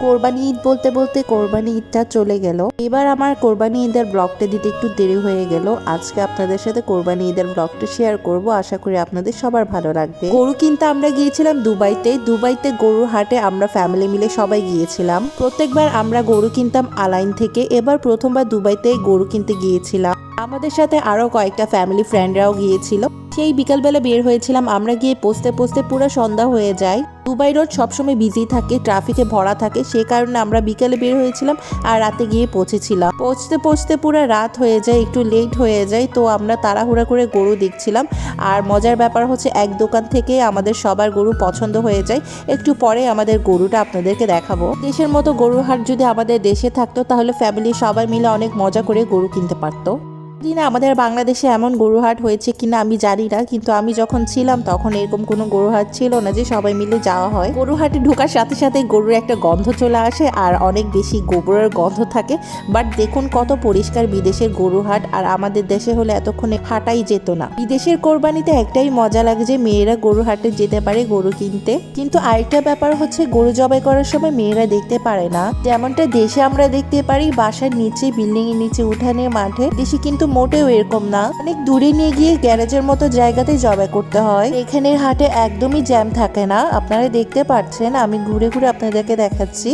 কোরবানি ঈদ বলতে বলতে কোরবানি ঈদটা চলে গেল। এবার আমার কোরবানি ঈদের ব্লগটা দিতে একটু দেরি হয়ে গেল। আজকে আপনাদের সাথে কোরবানি ঈদের ব্লগটা শেয়ার করব। আশা করি আপনাদের সবার ভালো লাগবে। গরু কিনতে আমরা গিয়েছিলাম দুবাইতে। দুবাইতে গরুর হাটে আমরা ফ্যামিলি মিলে সবাই গিয়েছিলাম। প্রত্যেকবার আমরা গরু কিনতাম আলাইন থেকে। এবার প্রথমবার দুবাইতে গরু কিনতে গিয়েছিলাম। আমাদের সাথে আরও কয়েকটা ফ্যামিলি ফ্রেন্ডরাও গিয়েছিল। সেই বিকালবেলা বের হয়েছিলাম, আমরা গিয়ে পৌঁছতে পৌঁছতে পুরো সন্ধ্যা হয়ে যায়। দুবাই রোড সবসময় বিজি থাকে ট্রাফিকে ভরা থাকে, সে কারণে আমরা বিকালে বের হয়েছিলাম আর রাতে গিয়ে পৌঁছেছিলাম। পৌঁছতে পৌঁছতে পুরো রাত হয়ে যায়, একটু লেট হয়ে যায়, তো আমরা তাড়াহুড়া করে গরু দেখছিলাম। আর মজার ব্যাপার হচ্ছে, এক দোকান থেকে আমাদের সবার গরু পছন্দ হয়ে যায়। একটু পরে আমাদের গরুটা আপনাদেরকে দেখাবো। দেশের মতো গরুর হাট যদি আমাদের দেশে থাকতো, তাহলে ফ্যামিলি সবাই মিলে অনেক মজা করে গরু কিনতে পারতো। দিন আমাদের বাংলাদেশে এমন গরুহাট হয়েছে কিনা আমি জানি না, কিন্তু আমি যখন ছিলাম তখন এরকম কোনো গরুহাট ছিল না যে সবাই মিলে যাওয়া হয়। গরুহাটে ঢোকার সাথে সাথে গরুর একটা গন্ধ চলে আসে আর অনেক বেশি গোবরের গন্ধ থাকে। বাট দেখুন কত পরিষ্কার বিদেশের গরুহাট আর আমাদের দেশে হলে এতক্ষণে হাঁটাই যেত না। বিদেশের কোরবানিতে একটাই মজা লাগে যে মেয়েরা গরু হাটে যেতে পারে গরু কিনতে। কিন্তু আরেকটা ব্যাপার হচ্ছে গরু জবাই করার সময় মেয়েরা দেখতে পারে না। যেমনটা দেশে আমরা দেখতে পারি, বাসার নিচে বিল্ডিং এর নিচে উঠানে মাঠে। দেশে কিন্তু মোটেও এরকম না। অনেক দূরে নিয়ে গিয়ে গ্যারেজের মতো জায়গাতে জবাই করতে হয়। এখানের হাটে একদমই জ্যাম থাকে না। আপনারা দেখতে পাচ্ছেন, আমি ঘুরে ঘুরে আপনাদেরকে দেখাচ্ছি।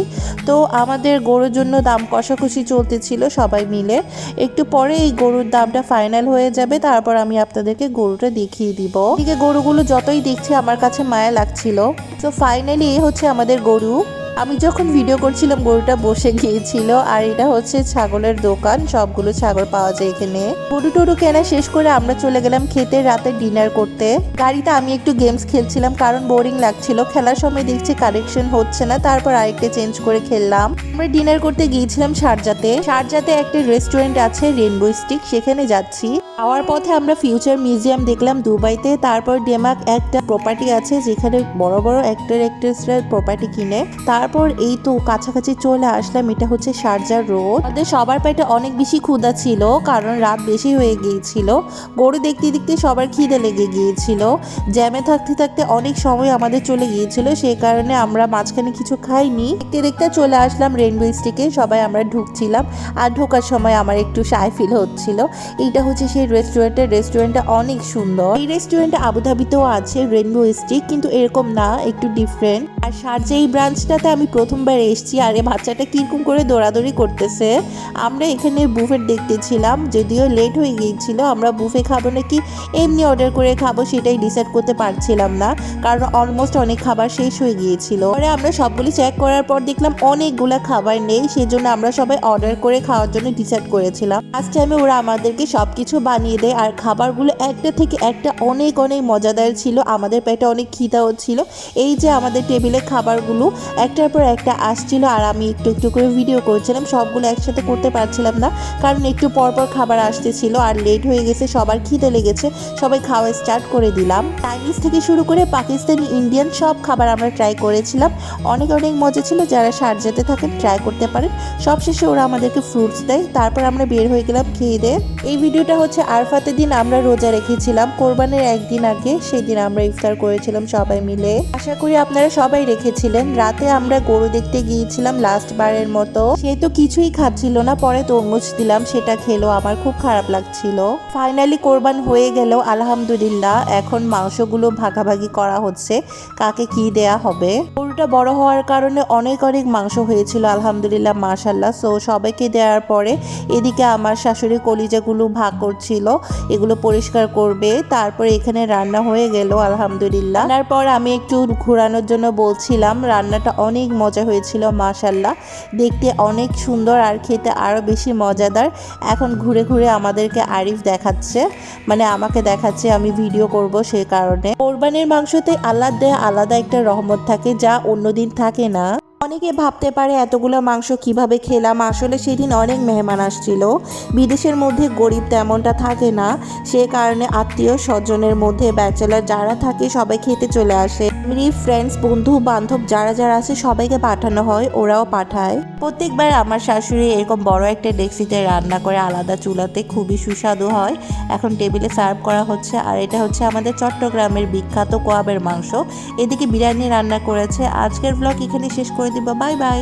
তো আমাদের গরুর জন্য দাম কষাকষি চলতেছিল সবাই মিলে। একটু পরে এই গরুর দামটা ফাইনাল হয়ে যাবে, তারপর আমি আপনাদেরকে গরুটা দেখিয়ে দিব। এদিকে গরুগুলো যতই দেখছি, আমার কাছে মায়া লাগছিল। তো ফাইনালি হচ্ছে আমাদের গরু। আমি যখন ভিডিও করছিলাম, গরুটা বসে গিয়েছিল। আর এটা হচ্ছে ছাগলের দোকান, সবগুলো ছাগল পাওয়া যায় এখানে। গরু টরু কেনা শেষ করে আমরা চলে গেলাম খেতে রাতে ডিনার করতে। গাড়িতে আমি একটু গেমস খেলছিলাম কারণ বোরিং লাগছিল। খেলার সময় দেখছি কারেকশন হচ্ছে না, তারপর আরেকটা চেঞ্জ করে খেললাম। আমরা ডিনার করতে গিয়েছিলাম শারজাতে শারজাতে একটা রেস্টুরেন্ট আছে রেনবো স্টিক সেখানে যাচ্ছি। যাওয়ার পথে আমরা ফিউচার মিউজিয়াম দেখলাম দুবাইতে। তারপর ডেমাক একটা প্রপার্টি আছে, যেখানে বড় বড় অ্যাক্টর অ্যাক্ট্রেসরা প্রপার্টি কিনে। তারপর এই তো কাছাকাছি চলে আসলাম, এটা হচ্ছে শারজার রোড। আমাদের সবার পেটে অনেক বেশি ক্ষুধা ছিল, কারণ রাত বেশি হয়ে গিয়েছিল। গরু দেখতে দেখতে সবার খিদে লেগে গিয়েছিল। জ্যামে থাকতে থাকতে অনেক সময় আমাদের চলে গিয়েছিল সেই কারণে আমরা মাঝখানে কিছু খাইনি। দেখতে দেখতে চলে আসলাম রেনবো স্টিকে, সবাই আমরা ঢুকছিলাম। আর ঢোকার সময় আমার একটু সাই ফিল হচ্ছিল। এইটা হচ্ছে সেই রেস্টুরেন্টের রেস্টুরেন্টটা অনেক সুন্দর। এই রেস্টুরেন্টটা আবুধাবিতেও আছে রেনবো স্টিক, কিন্তু এরকম না, একটু ডিফারেন্ট আর শারজা এই ব্রাঞ্চটাতে আমি প্রথমবার এসেছি আর এই বাচ্চাটা কীরকম করে দৌড়াদৌড়ি করতেছে। আমরা এখানে বুফেট দেখতেছিলাম যদিও লেট হয়ে গিয়েছিল, আমরা বুফে খাব নাকি এমনি অর্ডার করে খাব সেটাই ডিসাইড করতে পারছিলাম না, কারণ অলমোস্ট অনেক খাবার শেষ হয়ে গিয়েছিল। পরে আমরা সবগুলি চেক করার পর দেখলাম অনেকগুলো খাবার নেই, সেজন্য আমরা সবাই অর্ডার করে খাওয়ার জন্য ডিসাইড করেছিলাম। ফার্স্ট টাইমে ওরা আমাদেরকে সব কিছু বানিয়ে দেয় আর খাবারগুলো একটা থেকে একটা অনেক অনেক মজাদার ছিল, আমাদের পেটে অনেক খিদাও ছিল। এই যে আমাদের টেবিলে খাবারগুলো একটার পর একটা আসছিল আর আমি একটু একটু করে ভিডিও করছিলাম। সবগুলো একসাথে করতে পারছিলাম না, কারণ একটু পর পর খাবার আসতেছিল আর লেট হয়ে গেছে, সবার খিদে লেগেছে, সবাই খাওয়া স্টার্ট করে দিলাম। চাইনিজ থেকে শুরু করে পাকিস্তানি ইন্ডিয়ান সব খাবার আমরা ট্রাই করেছিলাম। অনেক অনেক মজা ছিল, যারা সারজাতে থাকেন ট্রাই করতে পারেন। সবশেষে ওরা আমাদেরকে ফ্রুটস দেয়, তারপর আমরা বের হয়ে গেলাম খেয়ে দিয়ে। এই ভিডিওটা হচ্ছে আরফাতের দিন, আমরা রোজা রেখেছিলাম। কোরবানের একদিন আগে সেই দিন আমরা ইফতার করেছিলাম সবাই মিলে। আশা করি আপনারা সবাই রেখেছিলেন। রাতে আমরা গরু দেখতে গিয়েছিলাম লাস্ট বারের মতো। সে তো কিছুই খাচ্ছিল না, পরে তরমুজ দিলাম, সেটা খেলো, আমার খুব খারাপ লাগছিল। ফাইনালি কোরবান হয়ে গেল, আলহামদুলিল্লাহ, এখন মাংসগুলো ভাগাভাগি করা হচ্ছে, কাকে কি দেয়া হবে? গরুটা বড় হওয়ার কারণে অনেক অনেক মাংস হয়েছিল, আলহামদুলিল্লাহ মাশাল্লাহ সো সবাইকে দেওয়ার পরে এদিকে আমার শাশুড়ি কলিজাগুলো ভাগ করছিল, এগুলো পরিষ্কার করবে, তারপরে এখানে রান্না হয়ে গেল, আলহামদুলিল্লাহ। তারপর আমি একটু ঘোরানোর জন্য বলছিলাম, রান্নাটা অনেক মজা হয়েছিল মাশাল্লাহ দেখতে অনেক সুন্দর আর খেতে আরও বেশি মজাদার। এখন ঘুরে ঘুরে আমাদেরকে আরিফ দেখাচ্ছে মানে আমাকে দেখাচ্ছে আমি ভিডিও করব সে কারণে। কোরবানির মাংসতে আলাদা আলাদা একটা রহমত থাকে যা অন্যদিন থাকে না। অনেকে ভাবতে পারে এতগুলো মাংস কীভাবে খেলাম, আসলে সেদিন অনেক মেহমান আসছিল। বিদেশের মধ্যে গরিব তেমনটা থাকে না, সে কারণে আত্মীয় স্বজনের মধ্যে ব্যাচেলার যারা থাকে সবাই খেতে চলে আসে। ফ্যামিলি ফ্রেন্ডস বন্ধু, বান্ধব যারা যারা আছে, সবাইকে পাঠানো হয়, ওরাও পাঠায়। প্রত্যেকবার আমার শাশুড়ি এরকম বড় একটা ডেক্সিতে রান্না করে আলাদা চুলাতে খুবই সুস্বাদু হয়। এখন টেবিলে সার্ভ করা হচ্ছে, আর এটা হচ্ছে আমাদের চট্টগ্রামের বিখ্যাত কোয়াবের মাংস। এদিকে বিরিয়ানি রান্না করেছে। আজকের ব্লগ এখানে শেষ করে দিব। Bye bye